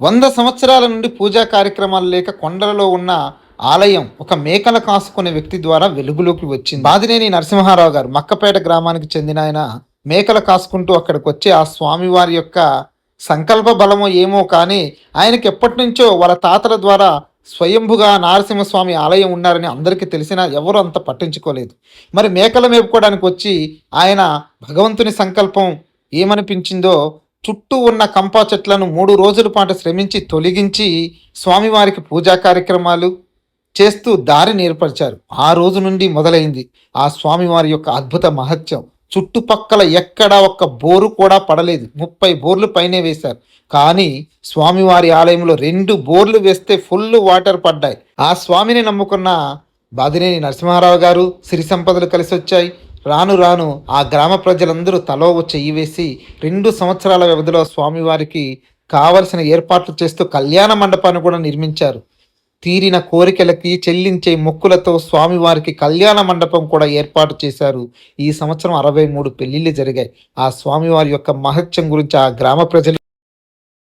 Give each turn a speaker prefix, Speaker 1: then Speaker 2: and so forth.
Speaker 1: వంద సంవత్సరాల నుండి పూజా కార్యక్రమాలు లేక కొండలలో ఉన్న ఆలయం ఒక మేకల కాసుకునే వ్యక్తి ద్వారా వెలుగులోకి వచ్చింది. బాదినేని నరసింహారావు గారు మక్కపేట గ్రామానికి చెందిన ఆయన మేకలు కాసుకుంటూ అక్కడికి వచ్చి ఆ స్వామివారి యొక్క సంకల్ప బలమో ఏమో కానీ ఆయనకి ఎప్పటి నుంచో వాళ్ళ తాతల ద్వారా స్వయంభుగా నారసింహస్వామి ఆలయం ఉన్నారని అందరికీ తెలిసినా ఎవరు అంత పట్టించుకోలేదు. మరి మేకల మేపుకోవడానికి వచ్చి ఆయన భగవంతుని సంకల్పం ఏమనిపించిందో చుట్టూ ఉన్న కంపా చెట్లను మూడు రోజుల పాటు శ్రమించి తొలగించి స్వామివారికి పూజా కార్యక్రమాలు చేస్తూ దారిని ఏర్పరిచారు. ఆ రోజు నుండి మొదలైంది ఆ స్వామివారి యొక్క అద్భుత మహత్యం. చుట్టుపక్కల ఎక్కడా ఒక్క బోరు కూడా పడలేదు. ముప్పై బోర్లు పైనే వేశారు. కానీ స్వామివారి ఆలయంలో రెండు బోర్లు వేస్తే ఫుల్ వాటర్ పడ్డాయి. ఆ స్వామిని నమ్ముకున్న బాదినేని నరసింహారావు గారు సిరి సంపదలు కలిసి వచ్చాయి రాను రాను ఆ గ్రామ ప్రజలందరూ తలో చెయ్యి వేసి రెండు సంవత్సరాల వ్యవధిలో స్వామివారికి కావలసిన ఏర్పాట్లు చేస్తూ కళ్యాణ మండపాన్ని కూడా నిర్మించారు. తీరిన కోరికలకి చెల్లించే మొక్కులతో స్వామివారికి కళ్యాణ మండపం కూడా ఏర్పాటు చేశారు. ఈ సంవత్సరం అరవై మూడు పెళ్ళిళ్ళు జరిగాయి. ఆ స్వామివారి యొక్క మహత్యం గురించి ఆ గ్రామ ప్రజలు